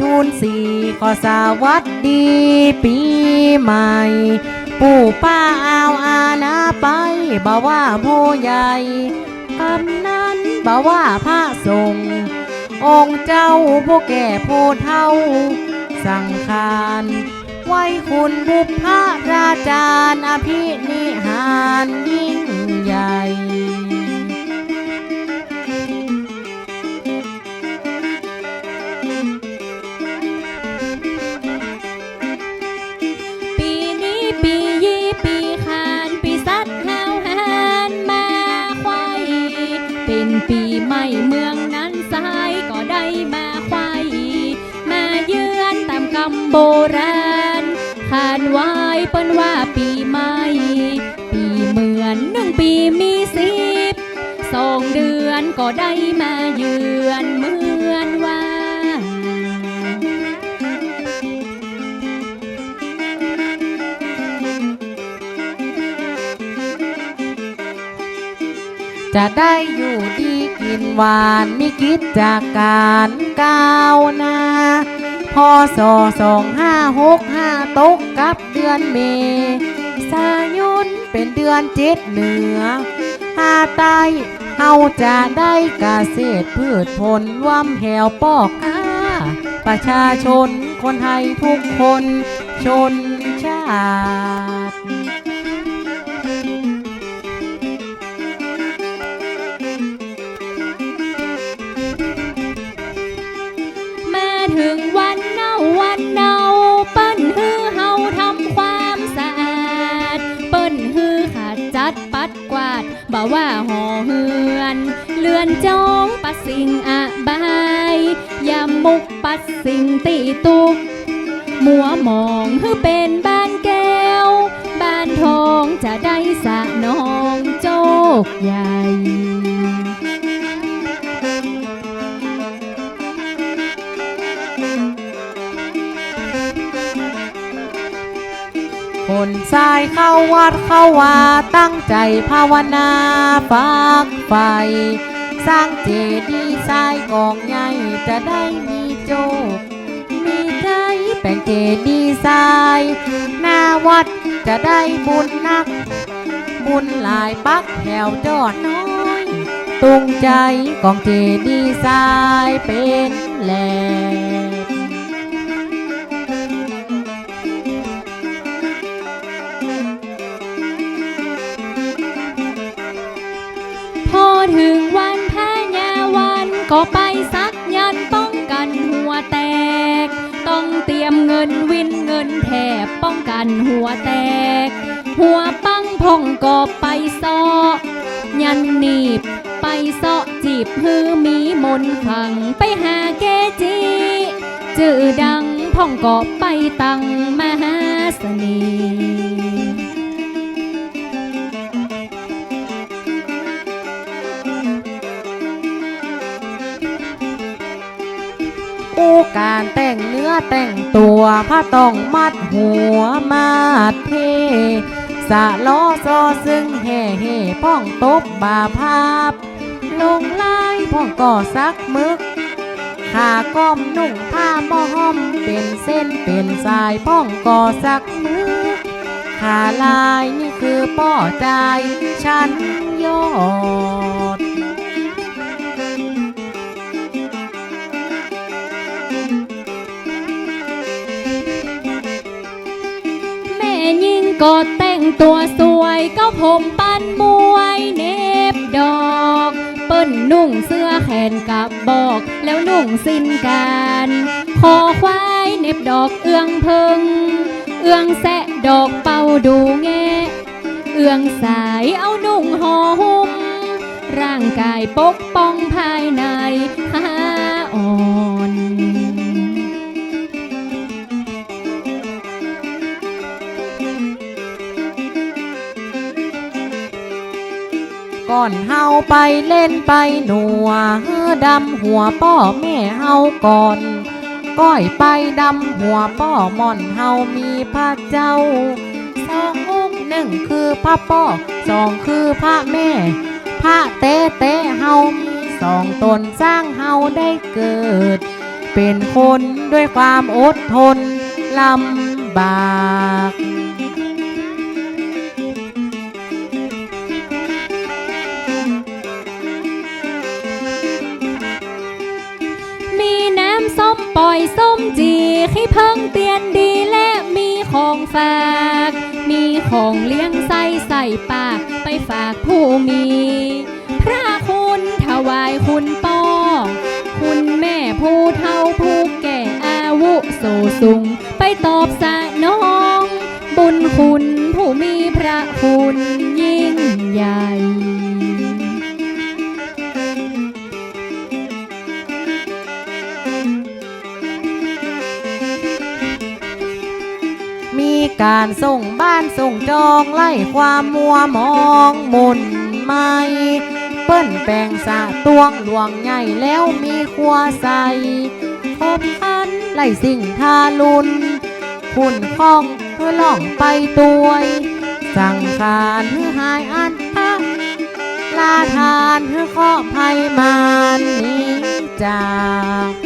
ทูลสี่ขอสวัสดีปีใหม่ ปู่ป้าอาวอานาไปบ่าว่าผู้ใหญ่คำนั้นบ่าว่าพระสงฆ์องค์เจ้าผู้แก่ผู้เฒ่า สังขารไว้คุณบุพพาราจารย์อภินิ จะได้อยู่ดีกินหวานมีกิจจากการก้าวหน้าพอสอสองห้าหกห้าตกกับเดือนเมษายนเป็นเดือนเจ็ดเหนือห้าใต้เฮาจะได้เกษตรพืชผลร่วมแหวปอกกาประชาชนคนไทยทุกคนชนชาติ นฮือขาดจัดปัดกวาดบ่าว่าห่อเฮือน เลือนจองปัดสิ่งอะบายยามมุกปัดสิ่งตีตุกมัวมองฮือเป็นบ้านแก้ว บ้านทองจะได้สะนองโจกใหญ่ นทรายเข้าวัดเข้าว่าตั้งใจภาวนาฝากไฟ สร้างเจดีย์ทรายกองใหญ่จะได้มีโจกมีใจแปลงเจดีย์ทรายหน้าวัดจะได้บุญนัก บุญหลายปักแถวจอดน้อยตุงใจกองเจดีย์ทรายเป็นแหล่พ ก็ไปซักยันป้องกันหัวแตก ต้องเตรียมเงินวินเงินแถบป้องกันหัวแตก หัวปังพองก็ไปซอยันหนีบ ไปเสาะจีบฮือมีมนขังไปหาเกจิจื่อดังพ่องก็ไปตังมหา แต่งตัวผ้าต้องมัดหัวมาดเทสะล้อซอซึ่งแห่เห่ป้องตบบาภาพ ลงลายป้องก่อซักมึกขาก้อมนุ่งผ้าม่อห้อมเป็นเส้นเป็นสายป้องก่อซักมึกขาลายนี่คือป้อใจฉันยอ ก็แต่งตัวสวยก็ผมปั้นมวยเน็บดอก เปิ้นนุ่งเสื้อแขนกับบอก แล้วนุ่งสิ้นการคอควายเน็บดอกเอื้องพิงเอื้องแสะดอกเป่าดูแงเอื้องสายเอานุ่งห่อหุ้มร่างกายปกป้องภายใน ก่อนเฮาไปเล่นไปหนัวเฮือดำหัวป้อแม่เฮาก่อน ก้อยไปดำหัวป้อม่อนเฮามีพระเจ้าสององค์หนึ่งคือพระป้อสองคือพระแม่ พระเตเตเฮามีสองตนสร้างเฮาได้เกิด เป็นคนด้วยความอดทนลำบาก มจีขี้เพิ่งเตียนดีและมีของฝาก มีของเลี้ยงไส้ใส่ปากไปฝากผู้มี พระคุณถวายคุณป้อคุณแม่ผู้เฒ่าผู้แก่อาวุโสสูงไปตอบสะน้อง บุญคุณผู้มีพระคุณยิ่งใหญ่ การส่งบ้านส่งจองไล่ความมัวมองมนไม่เปิ้นแปลงสะตวงหลวงใหญ่แล้วมีครัวใส่คบคันไล่สิ่งทาลุนคุณข้องเพื่อล่องไปตวย สั่งขานเพื่อหายอันพะลาทานเพื่อข้อภัยมานนี้จาก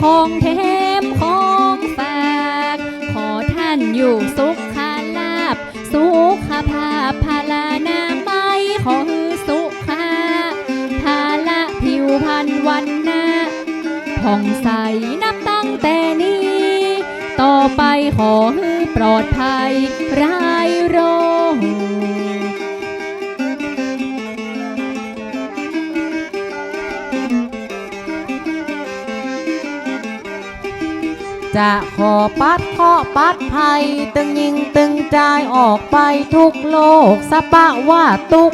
ของแถมของฝาก ขอท่านอยู่สุขคาลาบ สุขภาพพาลานาไม่ขอฮือสุขาพาละผิวพรรณวันนาผ่องใสนับตั้งแต่นี้ ต่อไปขอฮือปลอดภัยรายโรค จะขอปัดขอปัดภัยตึงยิงตึงใจายออกไปทุกโลกสะปะว่าตุก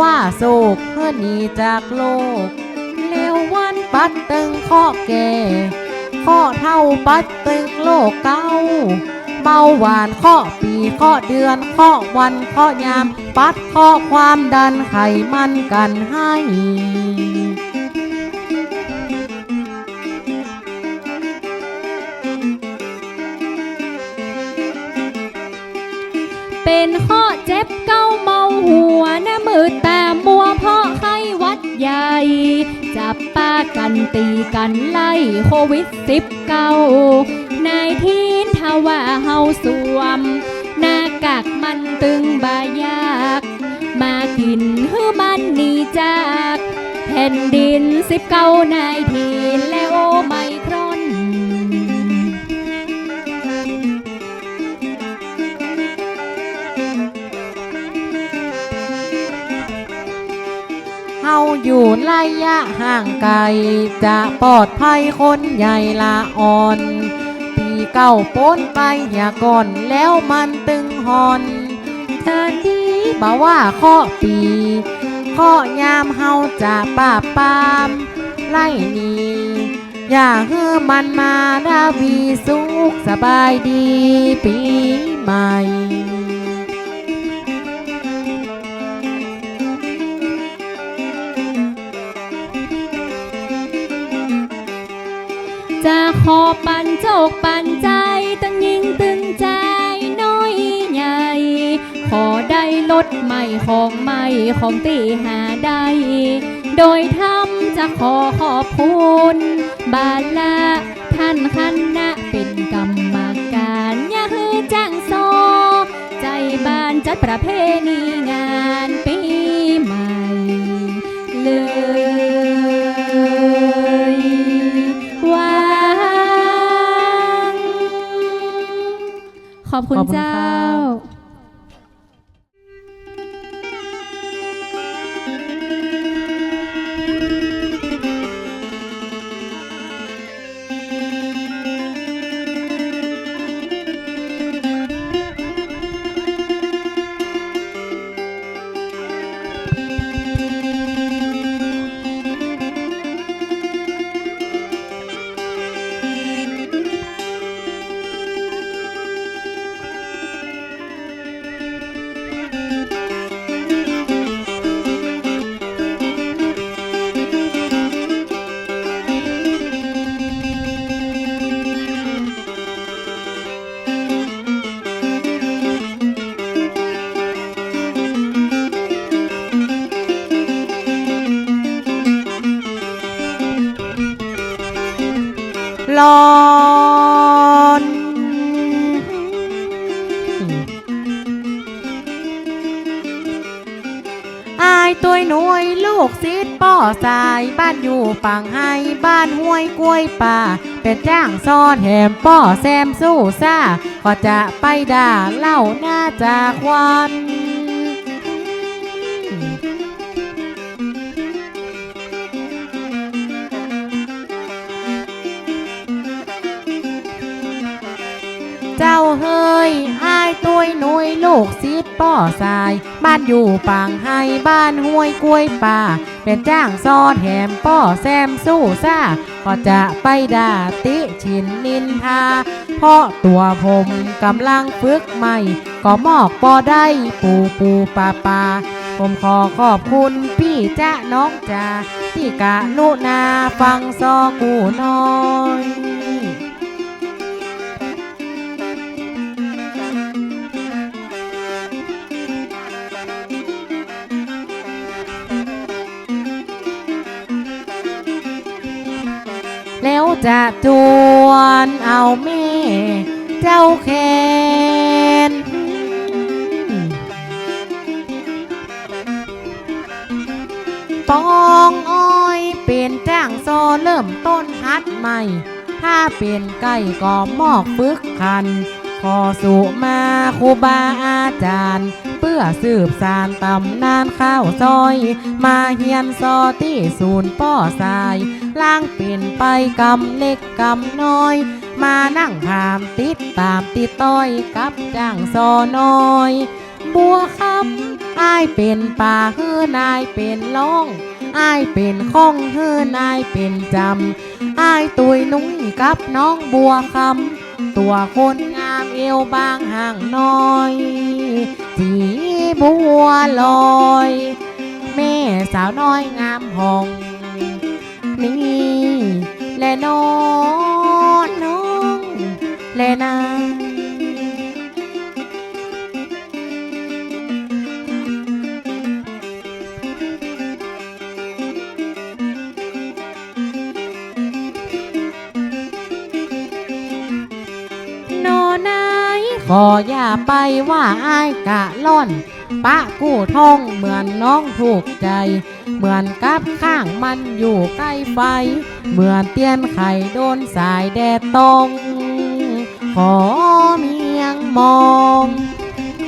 ว่าโศกเพื่อหนีจากโลกเลววันปัดตึงข้อแก่ข้อเท่าปัดตึงโลกเก้าเบาหวานข้อปีข้อเดือนข้อวันข้อยาม ปัดข้อความดันไขมันกันให้ เป็นข้อเจ็บเก้าเมาหัวหนะมือตามัวเพราะไข้วัดใหญ่ จับป้ากันตีกันไล่โควิดสิบเก้านายทีนทว่าเฮาสวม หน้ากากมันตึงบายาก มากินฮือมันหนีจาก แผ่นดินสิบเก้านายที อยู่ระยะห่างไกล จะปลอดภัยคนใหญ่ละอ่อนปีเก้าป้นไปอย่าก่อนแล้วมันตึงหอนเธอดีบ่าว่าข้อปีข้อยามเฮาจะปราบปามไล่นี้อย่าเฮือมันมาดาวีสุขสบายดีปีใหม่ ขอปันโจกปันใจตึงยิงตึงใจน้อยใหญ่ ขอได้ลดใหม่ของใหม่ของตีหาได้ โดยทำจะขอขอบคุณบาลาท่านคณะเป็นกรรมการอย่าฮือจ้างโซ ใจบานจัดประเพณีงาน ขอบ สายบ้านอยู่ปังไห้บ้านห้วยกล้วยป่า เป็นจ้างซอดแถมป่อแซมสู้ซ่าก็จะไปด่าเล่าหน้าจากควันเจ้าเฮยอายตุยหนุยลูกซิดป่อสาย บ้านอยู่ปางไฮบ้านห้วยกล้วยป่า เป็นจ้างซอนแหมป่อแซมสู้ซ่าก็จะไปด่าติชินนินทา เพราะตัวผมกำลังฝึกใหม่ ก็มอกปอได้ปูปูปาปาผมขอขอบคุณพี่จ้าน้องจ้าที่กะลุนาฟังซอกูน้อย แล้วจะจวนเอาแม่เจ้าแคนปองอ้อยเป็นจ้างโซเริ่มต้นฮัดใหม่ ถ้าเป็นไก่ก็มอกฝึกคัน ขอสู่มาครูบาอาจารย์ เพื่อสืบสารตำนานข้าวซอย มาเฮียนซอที่ศูนย์ป้อสาย ล่างเป็นไปกำเล็กกำน้อย มานั่งถามติดตามติดต้อยกับจ้างซอน้อย บัวคำอายเป็นป่าเฮือนายเป็นล่องอายเป็นข้องเฮือนายเป็นจำอายตุยนุ้ยกับน้องบัวคำตัวคนงามเอวบางห่างน้อยสีบัวลอย แม่สาวน้อยงามหอง นี่และน้องน้องและนางโนนายขออย่าไปว่าอ้ายกะล่อน ปะกู้ท่องเหมือนน้องถูกใจ เหมือนกับข้างมันอยู่ใกล้ไฟ เหมือนเตียนไข่โดนสายแดดตรง ขอเมียงมอง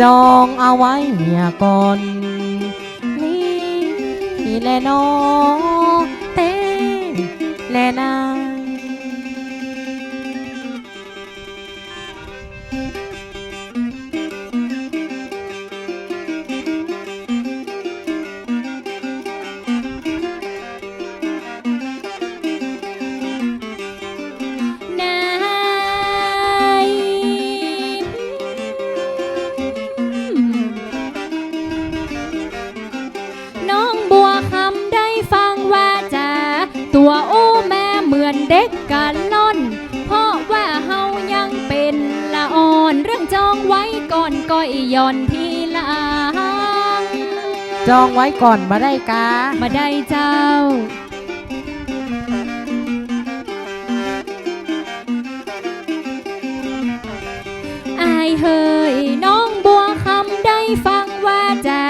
จองเอาไว้เมียก่อนนี่แหละน้องเต้และนา เหมือนเด็กกันล่อน เพราะว่าเฮายังเป็นละอ่อนเรื่องจองไว้ก่อนก้อยย่อนทีหลังจองไว้ก่อนมาได้กามาได้เจ้า อายเฮยน้องบัวคำได้ฟังว่าจะ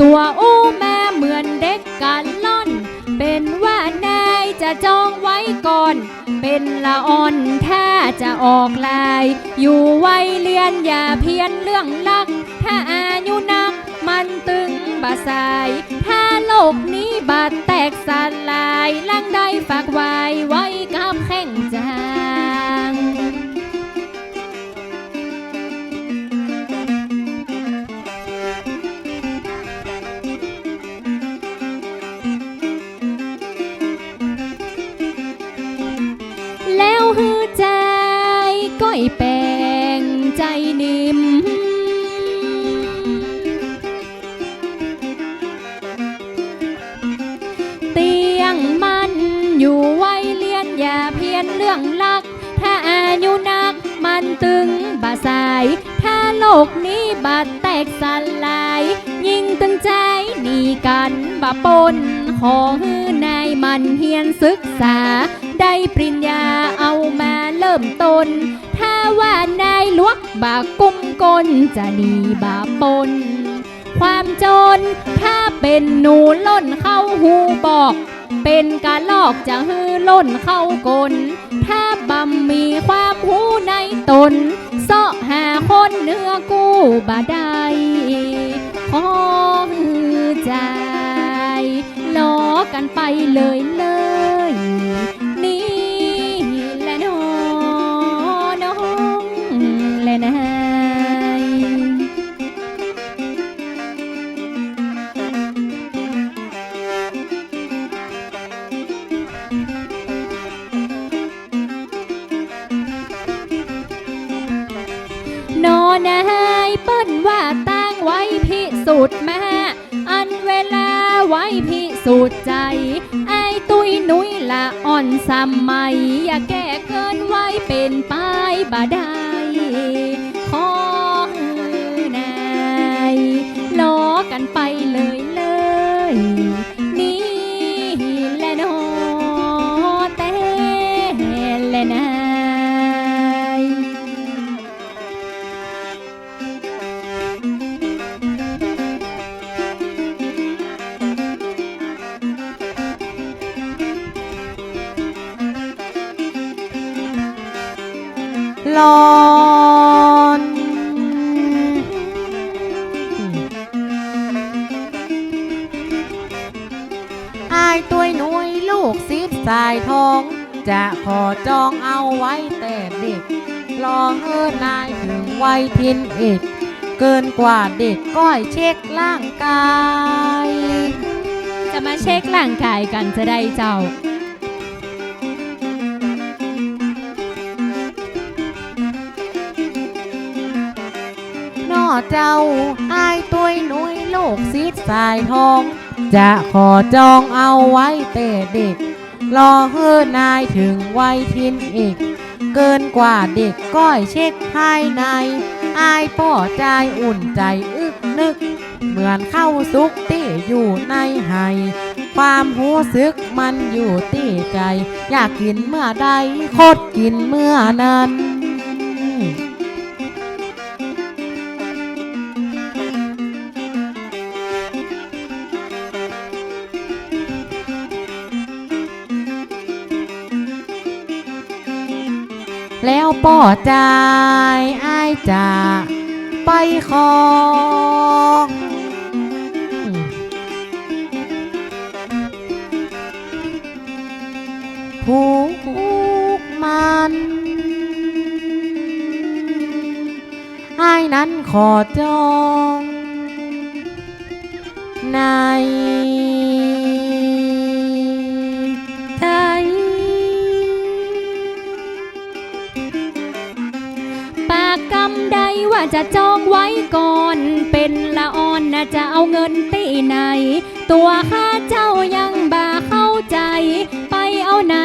ตัวอู้แม่เหมือนเด็กกันล่อน เป็นว่านายจะจองไว้ ก่อน เป็นละอ่อนถ้าจะออกลาย อยู่ไว้เรียนอย่าเพี้ยนเรื่องลัก ถ้าอายุนักมันตึงบาสาย ถ้าโลกนี้บาดแตกสลายลังได้ฝากไว้ไว้กับแข่งจาง อกถ้าอายุนักมันตึงบาสายถ้าโลกนี้บาดแตกสลาย ยิ่งตั้งใจหนีกันบาปน ขอฮื้อนายมันเฮียนศึกษา ได้ปริญญาเอามาเริ่มต้น ถ้าว่านายลวกบากุ้มกลจะหนีบาปน ความจนถ้าเป็นหนูล่นเข้าหูบอกเป็นการลอกจะฮือล่นเข้ากล ถ้าบำมีความหูในตน เสาะหาคนเนื้อกู้บาได้ขอหือใจล้อกันไปเลยเลย สมัย อย่าแก้เกินไว้เป็นปลายบาดา จะขอจองเอาไว้แต่เด็กรอเฮินายถึงวัยทินเอกเกินกว่าเด็กก้อยเช็คร่างกาย จะมาเช็คร่างกายกันจะได้เจ้า นอเจ้าอายตัวหนุยลูกซิดสายทอง จะขอจองเอาไว้แต่เด็ก รอเฮือนายถึงวัยทินเอก เกินกว่าเด็กก้อยเช็คภายใน อายป่อใจอุ่นใจอึกนึก เหมือนเข้าซุกตี้อยู่ในไห้ความหูซึกมันอยู่ตี้ใจ อยากกินเมื่อใดโคตรกินเมื่อนั้น แล้วป่อใจอายจะไปขอผูกมันอายนั้นขอจองใน จะจองไว้ก่อน เป็นละอ่อนนะจะเอาเงินตีไหน ตัวข้าเจ้ายังบ่าเข้าใจ ไปเอาไหน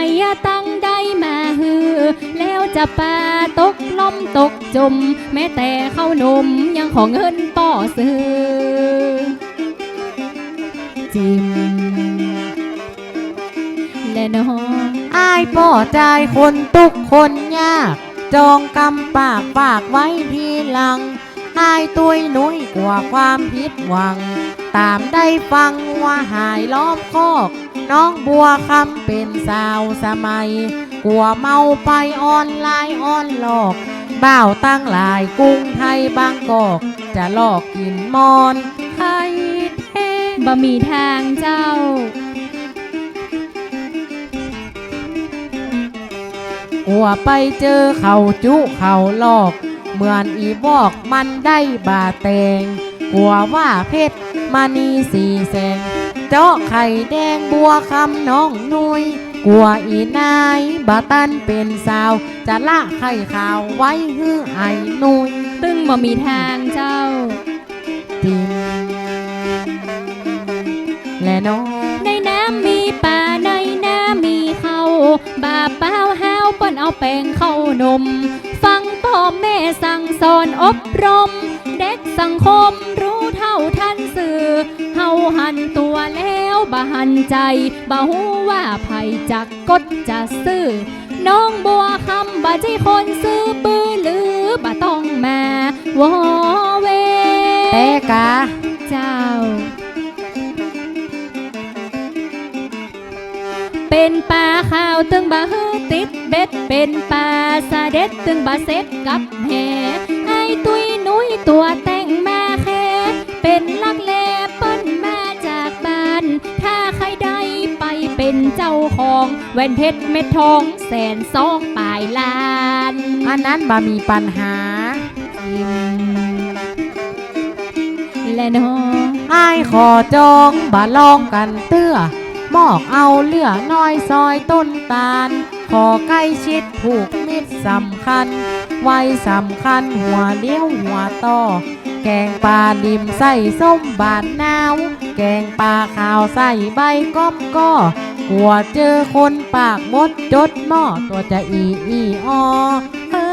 ตั้งได้มาฮือ แล้วจะปาตกล้มตกจม แม้แต่เข้านมยังของเงินป่อซื้อจิมและน้องอายป่อใจายคนทุกคนยาก จองกำปากฝากไว้ทีหลังอายตุยนุยกว่าความผิดหวัง ตามได้ฟังว่าหายล้อมคอก น้องบัวคำเป็นสาวสมัย กลัวเมาไปออนไลน์ออนหลอกบ่าวตั้งหลายกรุงไทยบางกอก จะหลอกกินมอนไทยแท้บ่มีทางเจ้า กลัวไปเจอเขาจุเขาหลอก เหมือนอีบอกมันได้บาแตงกลัวว่าเพชรมานีสีแสง เจาะไข่แดงบัวคำน้องนุยกลัวอีนายบาตันเป็นสาว จะละไข่ขาวไว้ฮือไอ้นุยตึงบ่มีทางเจ้าจิมและน้องในน้ำมีปลาในน้ำมีเขาบาเป้าห้า วเปิ้นเอาแป้งเข้านม ฟังพ่อแม่สั่งสอนอบรมสังคมรู้เท่าทันสื่อเฮาหันตัวแล้วบ่หันใจบ่ฮู้ว่าไผจักกดจะซื้อน้องบัวคำบ่ใจคนซื้อปือหรือบ่ต้องมาวอเวแต่กะเจ้า เป็นปลาข้าวตึงบะฮือติดเบ็ด เป็นปลาสะเด็ดตึงบะเซ็ตกับแห่ไอ้ตุยนุ้ยตัวแต่งมาแค่เป็นลักแลเปิ้นมาจากบ้าน ถ้าใครได้ไปเป็นเจ้าของแหวนเพชรเม็ดทองแสนสองปลายล้าน อันนั้นบ่มีปัญหาและเนอไอ้ายขอจองบ่ลองกันเตื้อ หมอกเอาเหลือน้อยซอยต้นตาล ขอใกล้ชิดผูกมิตรสำคัญ ไว้สำคัญหัวเลี้ยวหัวต่อ แกงปลาดิมใส่ส้มบานนาว แกงปลาขาวใส่ใบก้อมก็กลัวเจอคนปากมดจดหม้อตัวจะอีอีออเอออ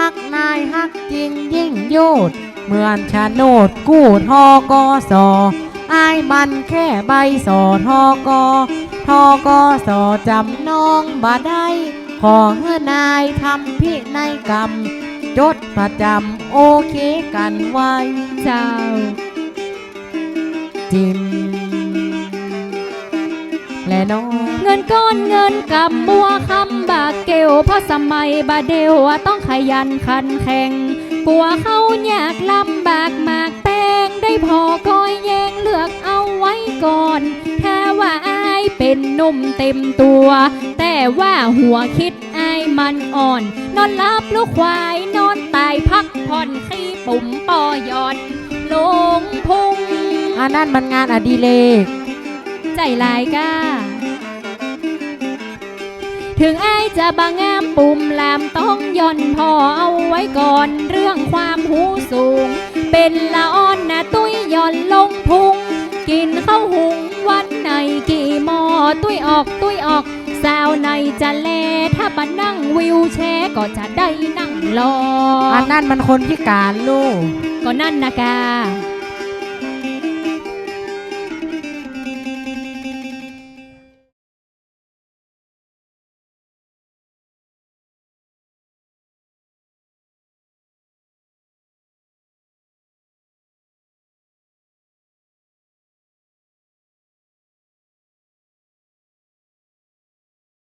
ฮักนายฮักจริงยิ่งโยดเหมือนชาโนดกู้ทอกอสออายมันแค่ใบสอทอกอทอกอสอจำนองบ่ได้ขอเฮือนายทำพินัยกรรม จดประจำโอเคกันไว้เจ้า จิม และน้องเงินก้อนเงินกำบัวคำบากเกลเพราะสมัยบาเดวต้องขยันขันแข่งปัวเขาอยากลำบากมากแป้งได้พอก้อยแยงเลือกเอาไว้ก่อนถ้าว่าอายเป็นหนุ่มเต็มตัว แต่ว่าหัวคิดอายมันอ่อน นอนหลับลูกควายนอนตายพักผ่อนขี้ปุ่มปอยอดลงพุงอันนั้นมันงานอดิเรก ใจลายก้า ถึงไอายจะบางงามปุ่มลามต้องย่อนพอเอาไว้ก่อนเรื่องความหูสูง เป็นละอ่อนนะตุ้ยย่อนลงพุง กินข้าวหุงวันไหนกี่หมอตุ้ยออกตุ้ยออกสาวในจะแลถ้าบันนั่งวิวแชร์ก็จะได้นั่งรออันนั้นมันคนพิการลูก ก็นั่นนะกา